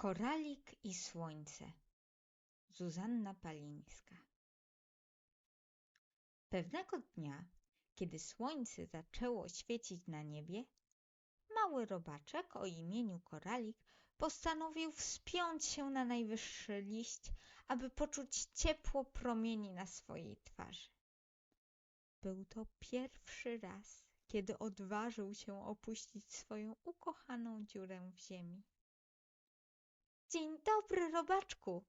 Koralik i słońce. Zuzanna Palińska. Pewnego dnia, kiedy słońce zaczęło świecić na niebie, mały robaczek o imieniu Koralik postanowił wspiąć się na najwyższy liść, aby poczuć ciepło promieni na swojej twarzy. Był to pierwszy raz, kiedy odważył się opuścić swoją ukochaną dziurę w ziemi. Dzień dobry, robaczku,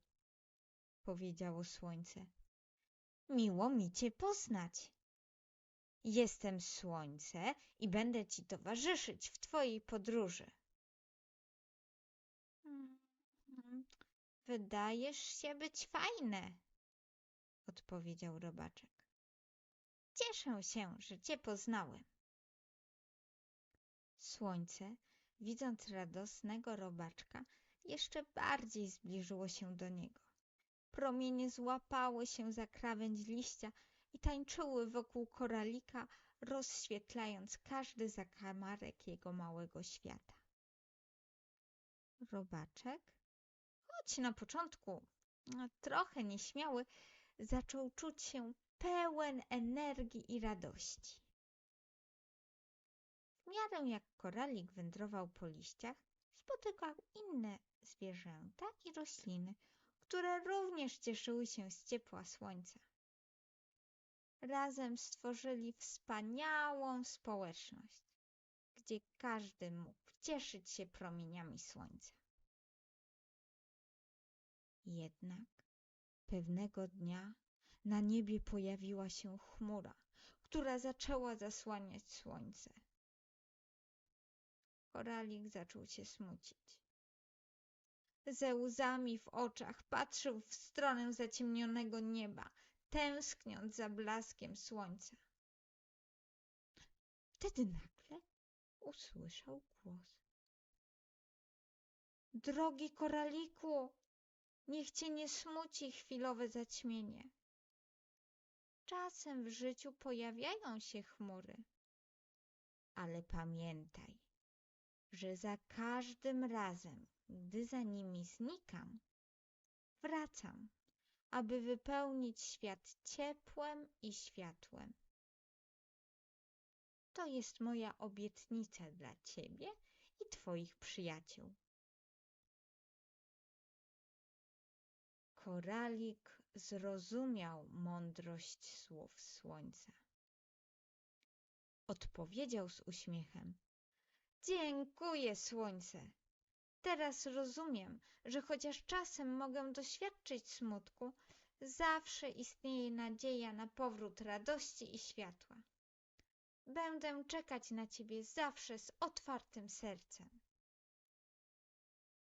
powiedziało słońce. Miło mi cię poznać. Jestem słońce i będę ci towarzyszyć w twojej podróży. Hmm, wydajesz się być fajne, odpowiedział robaczek. Cieszę się, że cię poznałem. Słońce, widząc radosnego robaczka, jeszcze bardziej zbliżyło się do niego. Promienie złapały się za krawędź liścia i tańczyły wokół koralika, rozświetlając każdy zakamarek jego małego świata. Robaczek, choć na początku no, trochę nieśmiały, zaczął czuć się pełen energii i radości. W miarę jak koralik wędrował po liściach, spotykał inne zwierzęta i rośliny, które również cieszyły się z ciepła słońca. Razem stworzyli wspaniałą społeczność, gdzie każdy mógł cieszyć się promieniami słońca. Jednak pewnego dnia na niebie pojawiła się chmura, która zaczęła zasłaniać słońce. Koralik zaczął się smucić. Ze łzami w oczach patrzył w stronę zaciemnionego nieba, tęskniąc za blaskiem słońca. Wtedy nagle usłyszał głos. Drogi koraliku, niech cię nie smuci chwilowe zaćmienie. Czasem w życiu pojawiają się chmury, ale pamiętaj, że za każdym razem, gdy za nimi znikam, wracam, aby wypełnić świat ciepłem i światłem. To jest moja obietnica dla ciebie i twoich przyjaciół. Koralik zrozumiał mądrość słów słońca. Odpowiedział z uśmiechem: Dziękuję, słońce. Teraz rozumiem, że chociaż czasem mogę doświadczyć smutku, zawsze istnieje nadzieja na powrót radości i światła. Będę czekać na ciebie zawsze z otwartym sercem.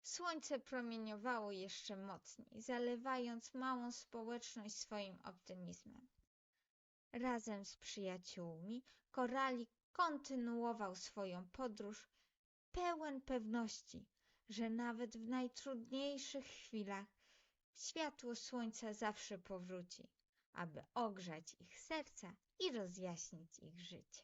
Słońce promieniowało jeszcze mocniej, zalewając małą społeczność swoim optymizmem. Razem z przyjaciółmi koralik kontynuował swoją podróż pełen pewności, że nawet w najtrudniejszych chwilach światło słońca zawsze powróci, aby ogrzać ich serca i rozjaśnić ich życie.